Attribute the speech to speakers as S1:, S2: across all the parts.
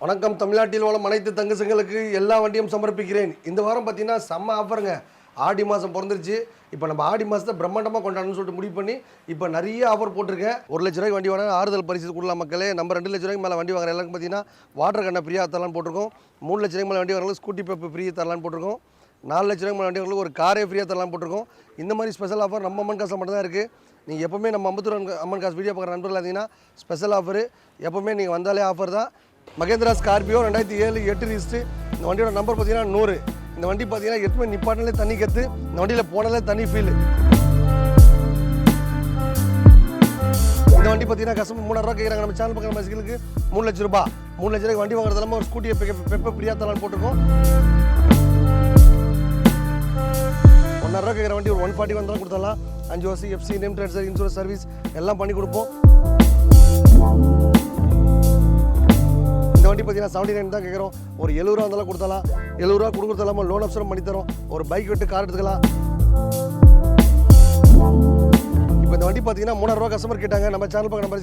S1: வணக்கம். தமிழ்நாட்டில் உள்ள அனைத்து தங்கசங்களுக்கு எல்லா வண்டியும் சமர்ப்பிக்கிறேன். இந்த வாரம் பார்த்தீங்கன்னா செம்ம ஆஃபருங்க ஆடி மாதம் பிறந்துருச்சு. இப்போ நம்ம ஆடி மாதத்தை பிரம்மாண்டமாக கொண்டாடணும்னு சொல்லிட்டு முடிவு பண்ணி இப்போ நிறைய ஆஃபர் போட்டிருக்கேன். ஒரு லட்ச ரூபாய்க்கு வண்டி வாங்க ஆறுதல் பரிசு கொடுக்கலாம் மக்களே. நம்ம ரெண்டு லட்ச ரூபாய்க்கு மேலே வண்டி வாங்குற எல்லாருக்கும் பார்த்தீங்கன்னா வாட்டர் கண்ணை ஃப்ரீயாக தரலான்னு போட்டிருக்கோம். மூணு லட்ச ரூபாய்க்கு மேலே வண்டி வாங்குறது ஸ்கூட்டி பேப்பர் ஃப்ரீ தரலான்னு போட்டிருக்கோம். நாலு லட்ச ரூபாய்க்கு மேலே வண்டி ஒரு காரே ஃப்ரீயாக தரலாம் போட்டிருக்கோம். இந்த மாதிரி ஸ்பெஷல் ஆஃபர் நம்ம அம்மன் காசில் மட்டும் தான் இருக்குது நீங்கள் எப்போவுமே நம்ம அம்பத்தூர் அம்மன் காசு வீடியோ பார்க்குற நண்பர்கள் பார்த்தீங்கன்னா ஸ்பெஷல் ஆஃபரு எப்போவுமே நீங்கள் வந்தாலே ஆஃபர் தான். மகேந்திரா ஸ்கார்பியோ ரெண்டாயிரத்தி ஏழு எட்டு ரிஸ்ட்டு இந்த வண்டியோட நம்பர் பார்த்தீங்கன்னா நூறு. இந்த வண்டி பார்த்தீங்கன்னா எட்டுமே நிப்பாட்டினாலே தண்ணி கற்று இந்த வண்டியில் போனாலே தண்ணி ஃபீல் இந்த வண்டி பார்த்தீங்கன்னா கஷ்டம் மூணாயிரம் ரூபா கேட்குறாங்க நம்ம சேனல் பக்கம் பஸ்களுக்கு மூணு லட்ச ரூபாய் மூணு லட்ச ரூபாய்க்கு வண்டி வாங்குறது இல்லாமல் ஒரு ஸ்கூட்டியை பெப்ப பிரியா தலான்னு போட்டிருக்கோம். ஒன்றரை ரூபா கேட்குற வண்டி ஒரு ஒன் ஃபார்ட்டி வந்தாலும் கொடுத்துடலாம். அஞ்சு வருஷம் FC name transfer insurance service எல்லாம் பண்ணி கொடுப்போம். இந்த வண்டி பார்த்தீங்கன்னா செவன்டி நைன் தான் கேட்குறோம். ஒரு எழுபது ரூபா இருந்தாலும் கொடுத்தலாம் எழுபது ரூபா கொடுக்குறது லோன் ஆப்ஷனும் பண்ணி தரோம். ஒரு பைக் விட்டு கார் எடுத்துக்கலாம். இப்போ இந்த வண்டி பார்த்தீங்கன்னா மூணாயிரம் ரூபா கஸ்டமர் கேட்டாங்க. நம்ம சேனல் பக்கம் நம்ம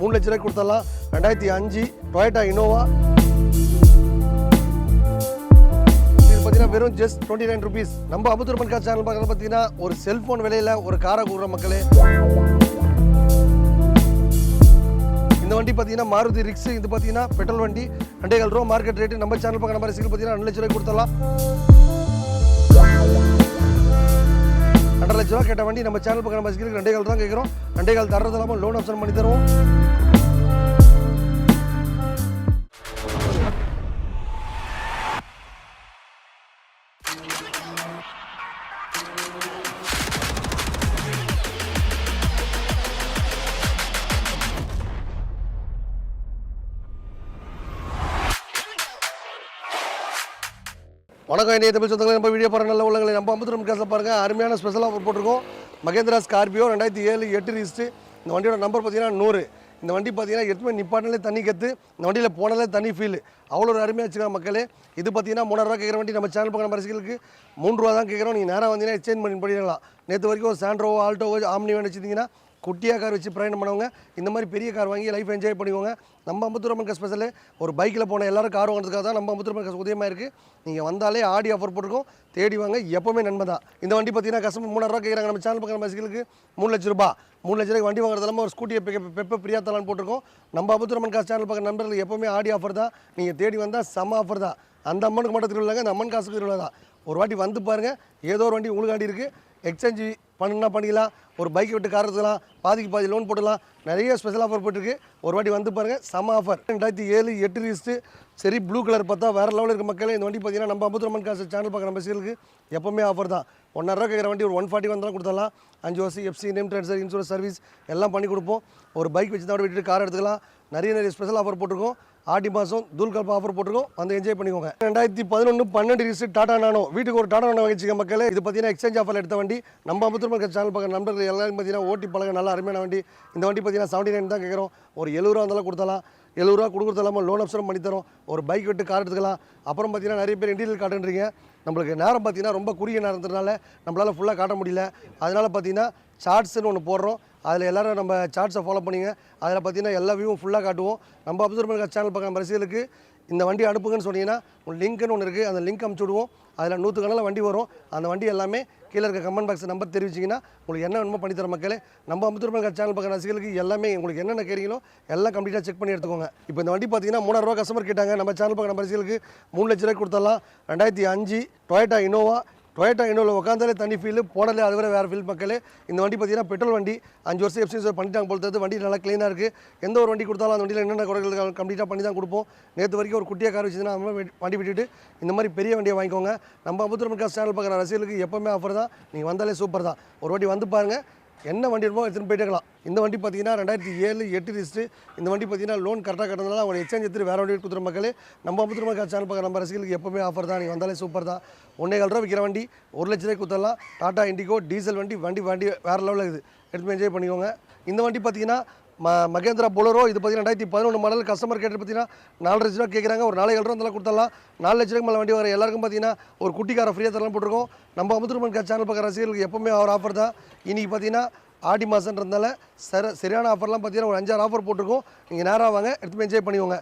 S1: மூணு லட்ச ரூபாய் கொடுத்தலாம் ரெண்டாயிரத்தி அஞ்சு டொயேட்டா இனோவா இது பார்த்தீங்கன்னா வெறும் ஜஸ்ட் டுவெண்ட்டி நைன் ருபீஸ் நம்ம அமுத்துரமன் கார் சேனல் பார்க்குறது பார்த்தீங்கன்னா ஒரு செல்ஃபோன் விலையில் ஒரு காரை கூடுற மக்களே. இந்த வண்டி பார்த்தீங்கன்னா மாருதி ரிக்ஸ் இது பார்த்தீங்கன்னா பெட்ரோல் வண்டி. ரெண்டே கால் ரூபா மார்க்கெட் ரேட்டு நம்ம சேனல் பக்கம் மாதிரி சீக்கிரம் பார்த்தீங்கன்னா ரெண்டு லட்ச ரூபாய் கொடுத்தலாம் ரெண்டரை லட்ச ரூபா கேட்ட வண்டி நம்ம சேனல் பக்கம் மாதிரி சீக்கிரம் ரெண்டே கால் தான் கேட்குறோம். ரெண்டே கால் தர்றது இல்லாமல் லோன் ஆப்ஷன் பண்ணி தருவோம். வணக்கம் இணைய தமிழ் சொந்தங்களை. நம்ம வீடியோ பாருங்கள் நல்ல உள்ளங்களை. நம்ம அம்பத்தூரம் கேஸில் பாருங்க அருமையான ஸ்பெஷலாக ஆஃபர் போட்டிருக்கோம். மகேந்திரா ஸ்கார்பியோ ரெண்டாயிரத்தி ஏழு எட்டு ரிஸ்ட்டு இந்த வண்டியோட நம்பர் பார்த்தீங்கன்னா நூறு. இந்த வண்டி பார்த்தீங்கன்னா எட்டுமே நிப்பாட்டினாலே தண்ணி கற்று இந்த வண்டியில் போனாலே தனி ஃபீல் அவ்வளோ ஒரு அருமையாக வச்சுக்கலாம் மக்களே. இது பார்த்தீங்கன்னா மூணாயிரரூவா கேட்குற வண்டி. நம்ம சேனல் பக்கம் ரசிகளுக்கு மூணு ரூபா தான் கேட்குறோம். நீங்கள் நேராக வந்தீங்கன்னா எக்ஸ்சேஞ்ச் பண்ணி பண்ணிடலாம் நேற்று வரைக்கும் ஒரு சாண்ட்ரோவோ ஆல்டோவோ ஆம்னி வேணும் வச்சுருந்தீங்கன்னா குட்டியாக கார் வச்சு பிரயாணம் பண்ணவங்க இந்த மாதிரி பெரிய கார் வாங்கி லைஃப் என்ஜாய் பண்ணுவாங்க நம்ம அம்பத்தூரம்மன் காசு ஸ்பெஷல் ஒரு பைக்கில் போன எல்லாரும் கார் வாங்குறதுக்காக தான் நம்ம அம்பத்தூரம்மன் காசு உதயமாக இருக்குது நீங்கள் வந்தாலே ஆடி ஆஃபர் போட்டிருக்கோம். தேடி வாங்க எப்போவுமே நன்மை தான். இந்த வண்டி பார்த்தீங்கன்னா கஸ்டமர் மூணாயிரம் கேட்குறாங்க நம்ம சேனல் பக்கம் பஸ்களுக்கு மூணு லட்ச ரூபாய். மூணு லட்ச ரூபாய்க்கு வண்டி வாங்குறது ஒரு ஸ்கூட்டியை பெப்ப பிரியா தலான்னு போட்டிருக்கோம். நம்ம அம்பத்தூரம்மன் காசு சேனல் பக்கம் நண்பர்கள் எப்போவுமே ஆடி ஆஃபர் தான். நீங்கள் தேடி வந்தால் செம ஆஃபர் தான். அந்த அம்மனுக்கு மட்டும் திருவிழாங்க அந்த அம்மன் காசுக்கு திருவிழா தான். ஒரு வாட்டி வந்து பாருங்கள் ஏதோ ஒரு வண்டி உங்களுக்காண்டி இருக்குது எக்ஸ்சேஞ்சு பண்ணுனா பண்ணிக்கலாம் ஒரு பைக் விட்டு கார் எடுத்துக்கலாம். பாதிக்கு பாதி லோன் போட்டுக்கலாம் நிறைய ஸ்பெஷல் ஆஃபர் போட்டிருக்கு. ஒரு வாட்டி வந்து பாருங்கள் சம ஆஃபர் ரெண்டாயிரத்தி ஏழு எட்டு ரிஸ்ட்டு சரி ப்ளூ கலர் பார்த்தா வேறு லெவலில் இருக்க மக்களே இந்த வண்டி பார்த்தீங்கன்னா நம்ம அம்பத்தூரம்மன் காசு சேனல் பார்க்குற பஸ்ஸுகளுக்கு எப்போவுமே ஆஃபர் தான். ஒன்றரை கேட்குற வண்டி ஒரு ஒன் ஃபார்ட்டி வந்தாலும் கொடுத்துடலாம். அஞ்சு வருஷம் FC name transfer insurance service எல்லாம் பண்ணி கொடுப்போம். ஒரு பைக் வச்சு தான் விட்டுட்டு கார் எடுத்துக்கலாம். நிறைய நிறைய ஸ்பெஷல் ஆஃபர் போட்டிருக்கோம். ஆடி மாதம் தூள் ஆஃபர் போட்டிருக்கோம். வந்து என்ஜாய் பண்ணிக்கோங்க. ரெண்டாயிரத்தி பதினொன்று பன்னெண்டு ரிசு டாடா நானோ. வீட்டுக்கு ஒரு டாடா நானோ வச்சுக்க மக்கள். இது பார்த்தீங்கன்னா எக்ஸ்சேஞ்ச் ஆஃபர் எடுத்த வண்டி. நம்ம அம்பத்தூர் சேனல் பார்க்க நண்பர்கள் எல்லாரும் பார்த்தீங்கன்னா ஓட்டி பழக நல்லா அருமையான வண்டி. இந்த வண்டி பார்த்தீங்கன்னா செவன்டி நைன் தான் கேட்குறோம் ஒரு எழுபது ரூபா இருந்தாலும் கொடுத்தலாம் எழுபது ரூபா கொடுக்குறது இல்லாமல் லோன் அப்சரம் பண்ணி தரோம். ஒரு பைக் விட்டு கார் எடுத்துக்கலாம். அப்புறம் பார்த்தீங்கன்னா நிறைய பேர் இன்டீரியல் காட்டுன்றீங்க நம்மளுக்கு நேரம் பார்த்தீங்கன்னா ரொம்ப குறுகிய நேரத்துனால நம்மளால் ஃபுல்லாக காட்ட முடியல. அதனால் பார்த்தீங்கன்னா சார்ட்ஸ்னு ஒன்று போடுறோம். அதில் எல்லோரும் நம்ம சார்ட்ஸை ஃபாலோ பண்ணிங்க. அதில் பார்த்தீங்கன்னா எல்லா வியூவும் ஃபுல்லாக காட்டுவோம். நம்ம அப்சர்வ் பண்ணுற சேனல் பார்க்குற ரசிகர்களுக்கு இந்த வண்டி அனுப்புங்கன்னு சொன்னீங்கன்னா ஒரு லிங்க்னு ஒன்று இருக்குது அந்த லிங்க் அமுச்சு விடுவோம் அதில் நூற்றுக்கணக்கில் வண்டி வரும். அந்த வண்டி எல்லாமே கீழே இருக்க கமெண்ட் பாக்ஸ் நம்பர் தெரிவிச்சிங்கன்னா உங்களுக்கு என்ன வேணுமோ பண்ணித்தர மக்களே. நம்ம அமுத்துருமங்க சேனல் பக்கம் ரசிகர்களுக்கு எல்லாமே உங்களுக்கு என்னென்ன கேட்குறீங்களோ எல்லாம் கம்ப்ளீட்டாக செக் பண்ணி எடுத்துக்கோங்க. இப்போ இந்த வண்டி பார்த்தீங்கன்னா மூணாயிரம் ரூபா கஸ்டமர் கேட்டாங்க. நம்ம சேனல் பார்க்குற ரசிகர்களுக்கு மூணு லட்ச ரூபாய் கொடுத்தலாம் ரெண்டாயிரத்தி அஞ்சு டொயட்டா இனோவா டொயேட்டா இன்னொரு உட்காந்தாலே தனி ஃபீல் போடலே அது வரை வேறு ஃபீல் மக்களே. இந்த வண்டி பார்த்தீங்கன்னா பெட்ரோல் வண்டி. அஞ்சு வருஷம் எஃப்சி பண்ணிட்டாங்க போல வண்டி நல்லா க்ளீனாக இருக்குது எந்த ஒரு வண்டி கொடுத்தாலும் அந்த வண்டியில் என்னென்ன குறைகள் கம்ப்ளீட்டாக பண்ணி தான் கொடுப்போம். நேற்று வரைக்கும் ஒரு குட்டியாக கார் வச்சுன்னா நம்ம வண்டி விட்டுட்டு இந்த மாதிரி பெரிய வண்டியை வாங்கிக்கோங்க. நம்ம அமுத்திரம் காசு சேனல் பார்க்குற ரசிகர்களுக்கு எப்போவுமே ஆஃபர் தான். நீங்கள் வந்தாலே சூப்பர் தான். ஒரு வாட்டி வந்து பாருங்கள் என்ன வண்டி இருக்கோ எடுத்துகிட்டு போயிட்டேக்கலாம் இந்த வண்டி பார்த்தீங்கன்னா ரெண்டாயிரத்தி ஏழு எட்டு லிஸ்ட்டு இந்த வண்டி பார்த்தீங்கன்னா லோன் கரெக்டாக கட்டுறதுனால அவங்க எக்ஸ்சேஞ்ச் எடுத்துட்டு வேறு வண்டி கொடுத்துற மக்களே. நம்ம அமுத்திரமா மக்கள் சேனல் பார்க்குற நம்ம ரசிகர்களுக்கு எப்போவுமே ஆஃபர் தான். நீங்கள் வந்தாலே சூப்பர் தான். ஒன்றே கால் ரூபா விற்கிற வண்டி ஒரு லட்ச ரூபாய் கொடுத்துடலாம். டாடா இண்டிகோ டீசல் வண்டி வண்டி வண்டி வேறு லெவலில் இருக்குது. எடுத்து என்ஜாய் பண்ணிக்கோங்க. இந்த வண்டி பார்த்தீங்கன்னா ம மகேந்திரா பொலரோ இது பார்த்தீங்கன்னா ரெண்டாயிரத்தி பதினொன்று மாடல் கஸ்டமர் கேட்டு பார்த்தீங்கன்னா நாலு லட்ச ரூபா கேட்குறாங்க ஒரு நாலு ஏழு ரூபா இருந்தாலும் கொடுத்துடலாம். நாலு லட்ச ரூபாய்க்கு மேலே வண்டி வர எல்லாருக்கும் பார்த்தீங்கன்னா ஒரு குட்டிக்கார ஃப்ரீயாக தரலாம் போட்டிருக்கோம். நம்ம அமுத்துருமன் சேனல் பார்க்குற ரசிகர்களுக்கு எப்போவுமே அவர் ஆஃபர் தான். இன்றைக்கி பார்த்தீங்கன்னா ஆடி மாதன்றதுனால சர சரியான ஆஃபர்லாம் பார்த்தீங்கன்னா ஒரு அஞ்சாறு ஆஃபர் போட்டிருக்கோம். நீங்கள் நேராக வாங்க எடுத்து என்ஜாய் பண்ணிக்கோங்க.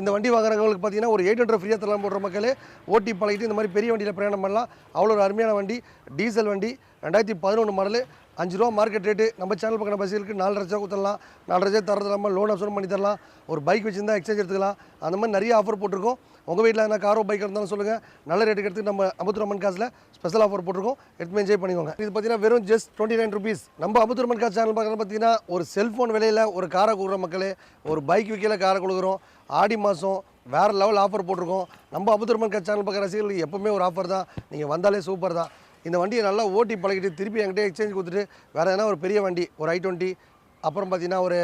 S1: இந்த வண்டி வாங்குறவங்களுக்கு பார்த்தீங்கன்னா ஒரு எயிட் ஹண்ட்ரட் ஃப்ரீயாக தரலாம் போடுற மக்களே ஓட்டி பழகிட்டு இந்த மாதிரி பெரிய வண்டியில் பிரயாணம் பண்ணலாம். அவ்வளோ ஒரு அருமையான வண்டி டீசல் வண்டி ரெண்டாயிரத்தி பதினொன்று மாடலு அஞ்சு ரூபா மார்க்கெட் ரேட்டு. நம்ம சேனல் பக்கம் பஸ்ஸுக்கு நாலரை லட்சம் கொடுத்துடலாம். நாலு லட்சம் தரது இல்லாமல் லோன் ஆப்ஷன் பண்ணி தரலாம் ஒரு பைக் வச்சுருந்தா எக்ஸ்சேஞ்ச் எடுத்துக்கலாம். அந்த மாதிரி நிறைய ஆஃபர் போட்டிருக்கோம். உங்கள் வீட்டில் என்ன காரோ பைக் இருந்தாலும் சொல்லுங்கள் நல்ல ரேட்டுக்கு எடுத்து நம்ம அமுத்துரமன் காசில் ஸ்பெஷல் ஆஃபர் போட்டிருக்கோம். எடுத்து என்ஜாய் பண்ணிக்கோங்க. இது பார்த்தீங்கன்னா வெறும் ஜஸ்ட் டுவெண்ட்டி நைன் ருபீஸ் நம்ம அமுத்துரமன் காசு சேனல் பார்க்குறது பார்த்தீங்கன்னா ஒரு செல்ஃபோன் விலையில் ஒரு காரை கொடுக்குற மக்களே ஒரு பைக் விற்கல காரை கொடுக்குறோம். ஆடி மாதம் வேறு லெவல் ஆஃபர் போட்டிருக்கோம். நம்ம அமுத்துரமன் காசு சேனல் பார்க்குற ரசிகர்களுக்கு எப்போவுமே ஒரு ஆஃபர் தான். நீங்கள் வந்தாலே சூப்பர் தான். இந்த வண்டியை நல்லா ஓட்டி பழகிட்டு திருப்பி என்கிட்ட எக்ஸ்சேஞ்ச் கொடுத்துட்டு வேறு எதனா ஒரு பெரிய வண்டி ஒரு ஐ டுவெண்ட்டி அப்புறம் பார்த்திங்கன்னா ஒரு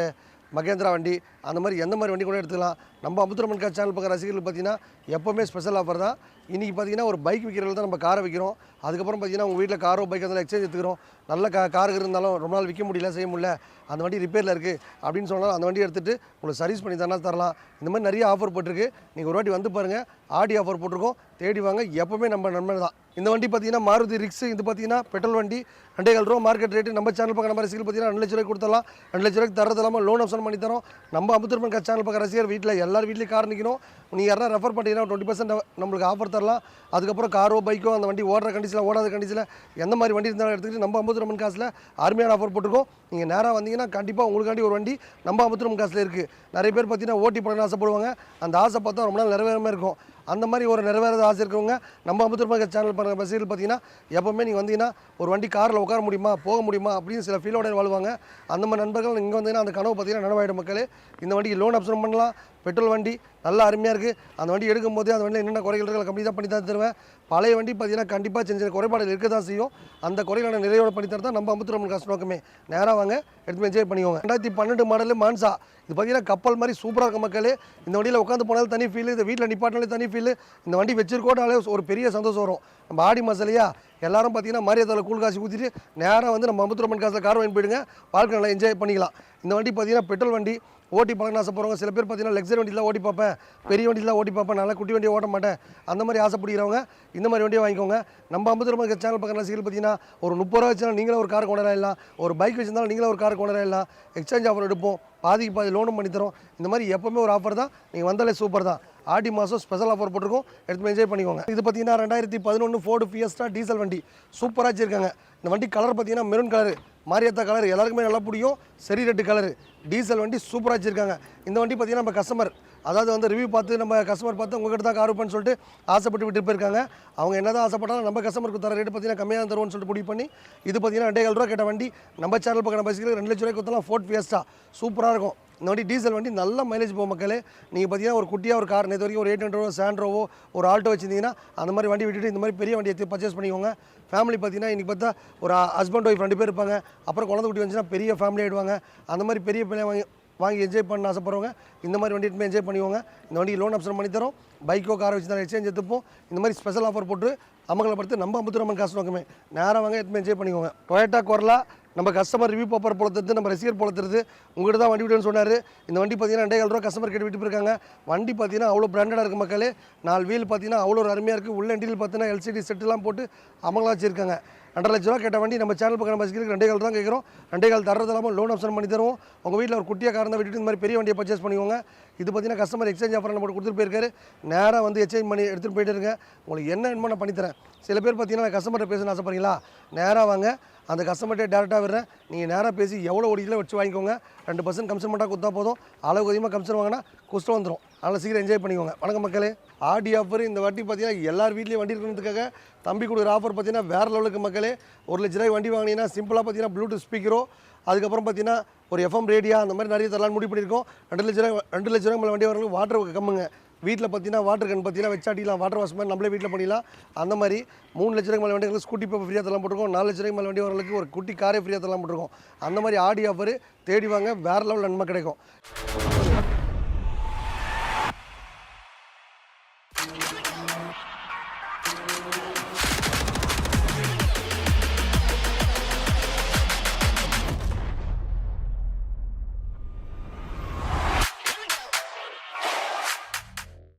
S1: மகேந்திரா வண்டி அந்த மாதிரி எந்த மாதிரி வண்டி கூட எடுத்துக்கலாம். நம்ம அமுத்துரமன் கார் சேனல் பக்கம் ரசிகர்கள் பார்த்தீங்கன்னா எப்போவுமே ஸ்பெஷல் ஆஃபர் தான். இன்றைக்கி பார்த்தீங்கன்னா ஒரு பைக் விற்கிறதுல தான் நம்ம காரை விற்கிறோம் அதுக்கப்புறம் பார்த்தீங்கன்னா உங்கள் வீட்டில் காரோ பைக் இருந்தாலும் எக்ஸ்சேஞ்ச் எடுத்துக்கிறோம். நல்ல கா கார் இருந்தாலும் ரொம்ப நாள் விற்க முடியல செய்ய முடியல. அந்த வண்டி ரிப்பேரில் இருக்குது அப்படின்னு சொன்னாலும் அந்த வண்டி எடுத்துகிட்டு உங்களுக்கு சர்வீஸ் பண்ணி தானே தரலாம். இந்த மாதிரி நிறைய ஆஃபர் போட்டிருக்கு. நீங்கள் ஒரு வாட்டி வந்து பாருங்கள் ஆடி ஆஃபர் போட்டிருக்கோம். தேடி வாங்க. எப்போவுமே நம்ம நன்மை தான். இந்த வண்டி பார்த்தீங்கன்னா மாருதி ரிக்ஸ் இது பார்த்தீங்கன்னா பெட்ரோல் வண்டி. ரெண்டே கால் ரூபா மார்க்கெட் ரேட்டு நம்ம சேனல் பக்கம் நம்ம ரசிகர் பார்த்தீங்கன்னா ரெண்டு லட்ச ரூபாய் கொடுத்தலாம் ரெண்டு லட்ச ரூபாய்க்கு தரது இல்லாமல் லோன் ஆப்ஷன் பண்ணி தரோம். நம்ம அமுத்திருப்பன் சேனல் பக்கம் ரசிகர் வீட்டில் எல்லார் வீட்லேயும் கார் நிற்கணும் நீங்கள் யாரா ரெஃபர் பண்ணிங்கன்னா டுவெண்ட்டி பர்சன்ட் நம்மளுக்கு ஆஃபர் தரலாம். அதுக்கப்புறம் காரோ பைக்கோ அந்த வண்டி ஓடுற கண்டிஷனில் ஓடாத கண்டிஷனில் எந்த மாதிரி வண்டி இருந்தாலும் எடுத்துக்கிட்டு நம்ம அமுத்திரமன் காசில் அருமையான ஆஃபர் போட்டிருக்கோம். நீங்கள் நேராக வந்தீங்கன்னா கண்டிப்பாக உங்களுக்காண்டி ஒரு வண்டி நம்ம அமுத்திரமன் காசில் இருக்குது நிறைய பேர் பார்த்தீங்கன்னா ஓட்டி போடணும்னு ஆசைப்படுவாங்க. அந்த ஆசை பார்த்தா ரொம்ப நாள் நிறைவேறமாக இருக்கும். அந்த மாதிரி ஒரு நிறைவேறாத ஆசை இருக்கிறவங்க நம்ம அமுத்திரமாக சேனல் பண்ணுற பஸ்ஸில் பார்த்தீங்கன்னா எப்போவுமே நீங்கள் வந்தீங்கன்னா ஒரு வண்டி காரில் உட்கார முடியுமா போக முடியுமா அப்படின்னு சில ஃபீலோட வாழ்வாங்க. அந்த மாதிரி நண்பர்கள் இங்கே வந்தீங்கன்னா அந்த கனவு பார்த்தீங்கன்னா நனவாயிடும் மக்களே. இந்த வண்டிக்கு லோன் ஆப்ஷன் பண்ணலாம். பெட்ரோல் வண்டி நல்லா அருமையாக இருக்குது அந்த வண்டி எடுக்கும் போதே அந்த வண்டியில் என்னென்ன குறைகள் இருக்கோ கம்மி தான் பண்ணி தான் தருவேன். பழைய வண்டி பார்த்தீங்கன்னா கண்டிப்பாக சின்ன சின்ன குறைபாடுகள் இருக்க தான் செய்யும். அந்த குறைகளை நிறையோட பண்ணி தரதான் தான் நம்ம அமுத்துறோம் காசு நோக்கமே. நேராக வாங்க எடுத்து என்ஜாய் பண்ணிக்கோங்க. ரெண்டாயிரத்தி பன்னெண்டு மாடலு மான்சா. இது பார்த்தீங்கன்னா கப்பல் மாதிரி சூப்பராக இருக்க மக்களே. இந்த வண்டியில் உட்காந்து போனாலும் தனி ஃபீல் இந்த வீட்டில் நிப்பாட்டினாலே தனி ஃபீல் இந்த வண்டி வச்சிருக்கோட்டாலே ஒரு பெரிய சந்தோஷம் வரும். நம்ம ஆடி மசாலையா எல்லாரும் பார்த்தீங்கன்னா மரியாதையில் கூழ் காசு ஊற்றிட்டு நேராக வந்து நம்ம அமுத்துரமன் காசில் கார் வாங்கி போயிடுங்க. வாழ்க்கை நல்லா என்ஜாய் பண்ணிக்கலாம். இந்த வண்டி பார்த்தீங்கன்னா பெட்ரோல் வண்டி. ஓட்டி பார்க்கணும் ஆசைப்படுறவங்க சில பேர் பார்த்தீங்கன்னா லெக்ஸர் வண்டியில் ஓட்டி பார்ப்பேன். பெரிய வண்டியில் ஓட்டி பார்ப்பேன். நல்லா குட்டி வண்டியை ஓட்ட மாட்டேன். அந்த மாதிரி ஆசைப்படுகிறவங்க இந்த மாதிரி வண்டியை வாங்கிக்கோங்க. நம்ம ஐம்பது ரூபாய் சேனல் பக்கம் ரசிகர்கள் பார்த்தீங்கன்னா ஒரு முப்பது ரூபா வச்சுனா நீங்களே ஒரு கார் கொண்டு இல்லை ஒரு பைக் வச்சிருந்தாலும் நீங்களே ஒரு கார் கொண்டு இல்லை எக்ஸ்சேஞ்ச் ஆஃபர் எடுப்போம். பாதிக்கு பாதி லோனும் பண்ணித்தரோம் இந்த மாதிரி எப்போவுமே ஒரு ஆஃபர் தான். நீங்கள் வந்தாலே சூப்பர் தான். ஆடி மாதம் ஸ்பெஷல் ஆஃபர் போட்டிருக்கோம். எடுத்து என்ஜாய் பண்ணிக்கோங்க. இது பார்த்தீங்கன்னா ரெண்டாயிரத்தி பதினொன்று ஃபோர்டு ஃபியஸ்டா டீசல் வண்டி. சூப்பராக வச்சிருக்காங்க. இந்த வண்டி கலர் பார்த்தீங்கன்னா மெரூன் கலர் மாரியத்தா கலர் எல்லாருக்குமே நல்லா பிடிக்கும். சரி ரெட்டு கலர் டீசல் வண்டி சூப்பராக வச்சுருக்காங்க. இந்த வண்டி பார்த்தீங்கன்னா நம்ம கஸ்டமர் அதாவது வந்து ரிவ்யூ பார்த்து நம்ம கஸ்டமர் பார்த்து உங்ககிட்ட தான் கார் வைப்பேன்னு சொல்லிட்டு ஆசைப்பட்டு விட்டு போயிருக்காங்க. அவங்க என்ன தான் ஆசைப்பட்டாலும் நம்ம கஸ்டமருக்கு தர ரேட்டு பார்த்தீங்கன்னா கம்மியாக தருவோம்னு சொல்லிட்டு முடிவு பண்ணி இது பார்த்தீங்கன்னா ரெண்டே ரூபா கேட்ட வண்டி. நம்ம சேனல் பக்கம் பைசிக்கல் ரெண்டு லட்ச ரூபாய் கொடுத்தலாம் ஃபோர்ட் ஃபியஸ்டா சூப்பராக இருக்கும். இந்த வண்டி டீசல் வண்டி நல்ல மைலேஜ் போகும் மக்களே. நீங்கள் பார்த்தீங்கன்னா ஒரு குட்டியாக ஒரு கார் நேற்று வரைக்கும் ஒரு எயிட் ஹண்ட்ரடோ சாண்ட்ரோவோ ஒரு ஆல்ட்டோ வச்சிருந்தீங்கன்னா அந்த மாதிரி வண்டி விட்டுட்டு இந்த மாதிரி பெரிய வண்டி எடுத்து பர்ச்சேஸ் பண்ணிக்கோங்க. ஃபேமிலி பார்த்தீங்கன்னா இன்றைக்கி பார்த்தா ஒரு ஹஸ்பண்ட் ஒய்ஃப் ரெண்டு பேர் இருப்பாங்க. அப்புறம் குழந்தை குட்டி வந்துச்சுன்னா பெரிய ஃபேமிலி ஆகிடுவாங்க அந்த மாதிரி பெரிய பிள்ளை வாங்கி வாங்கி என்ஜாய் பண்ண ஆசைப்படுறவங்க இந்த மாதிரி வண்டி எடுத்து என்ஜாய் பண்ணிக்கோங்க. இந்த வண்டி லோன் ஆப்ஷன் பண்ணி தரோம். பைக்கோ காரை வச்சு தான் எக்ஸ்சேஞ்ச் எடுத்துப்போம். இந்த மாதிரி ஸ்பெஷல் ஆஃபர் போட்டு அமங்கலப்படுத்தி நம்ம அம்புத்துரமன் காசு நோக்கமே. நேராக வாங்க எடுத்து என்ஜாய் பண்ணிக்கோங்க. டொயேட்டா கொரலா நம்ம கஸ்டமர் ரிவ்யூ பேப்பர் போலத்துறது நம்ம ரசிகர் போலத்துறது உங்கள்கிட்ட தான் வண்டி விடுன்னு சொன்னார். இந்த வண்டி பார்த்தீங்கன்னா ரெண்டே ரூபா கஸ்டமர் கேட்டு விட்டு வண்டி பார்த்தீங்கன்னா அவ்வளோ பிராண்டடாக இருக்குது மக்களே. நாலு வீல் பார்த்தீங்கன்னா அவ்வளோ ஒரு அருமையாக இருக்குது உள்ள இன்டீரியல் பார்த்தீங்கன்னா எல்சிடி செட்டுலாம் போட்டு அமலாக வச்சுருக்காங்க. ரெண்டரை லட்ச ரூபா கேட்ட வண்டி நம்ம சேனல் பக்கம் நம்ம ரசிகர்களுக்கு ரெண்டே கால் தான் கேட்குறோம். ரெண்டே கால் தரது இல்லாமல் லோன் ஆப்ஷன் பண்ணி தருவோம். உங்கள் வீட்டில் ஒரு குட்டியாக காரணம் விட்டுட்டு இந்த மாதிரி பெரிய வண்டியை பர்ச்சேஸ் பண்ணிக்கோங்க. இது பார்த்தீங்கன்னா கஸ்டமர் எக்ஸ்சேஞ்ச் ஆஃபர் நம்ம கொடுத்துட்டு போயிருக்காரு. நேராக வந்து எக்ஸ்சேஞ்ச் பண்ணி எடுத்துகிட்டு போயிட்டு இருங்க. உங்களுக்கு என்ன வேணுமோ நான் பண்ணித்தரேன் சில பேர் பார்த்தீங்கன்னா கஸ்டமர்கிட்ட பேசணும்னு ஆசைப்படுறீங்களா? நேராக வாங்க. அந்த கஸ்டமர்கிட்ட டேரெக்டாக விடுறேன். நீங்கள் நேராக பேசி எவ்வளோ ஓடிக்கல வச்சு வாங்கிக்கோங்க. ரெண்டு பர்சன்ட் கமிஷன் மட்டும் கொடுத்தா போதும். அளவுக்கு அதிகமாக கமிஷன் வாங்கினா குஸ்டம் வந்துடும் அதனால் சீக்கிரம் என்ஜாய் பண்ணிக்கோங்க. வணக்கம் மக்களே. ஆடி ஆஃபர் இந்த வாட்டி பார்த்தீங்கன்னா எல்லார் வீட்லேயும் வண்டி இருக்கிறதுக்காக தம்பி கொடுக்குற ஆஃபர் பார்த்தீங்கன்னா வேறு லெவலுக்கு மக்களே. ஒரு லட்ச ரூபாய் வண்டி வாங்கினீங்கன்னா சிம்பிளாக பார்த்தீங்கன்னா ப்ளூடூத் ஸ்பீக்கரோ அதுக்கப்புறம் பார்த்தீங்கன்னா ஒரு எஃப்எம் ரேடியா அந்த மாதிரி நிறைய தரலான்னு முடிவு பண்ணியிருக்கோம். ரெண்டு லட்ச ரூபாய் ரெண்டு லட்ச ரூபாய் மேலே வண்டி வரவங்களுக்கு வாட்டர் கம்முங்க. வீட்டில் பார்த்தீங்கன்னா வாட்டர் கன் பார்த்தீங்கன்னா வச்சாட்டிலாம் வாட்டர் வாஷ் மாதிரி நம்மளே வீட்டில் பண்ணிடலாம். அந்த மாதிரி மூணு லட்ச ரூபாய் மேலே வண்டிகளுக்கு ஸ்கூட்டி இப்போ ஃப்ரீயாக தரலாம் போட்டிருக்கோம். நாலு லட்ச ரூபாய் மேலே வண்டி வரவங்களுக்கு ஒரு குட்டி காரே ஃப்ரீயாக தரலாம் போட்டிருக்கோம். அந்த மாதிரி ஆடி ஆஃபர் தேடி வாங்க. வேறு லெவல் நன்மை கிடைக்கும்.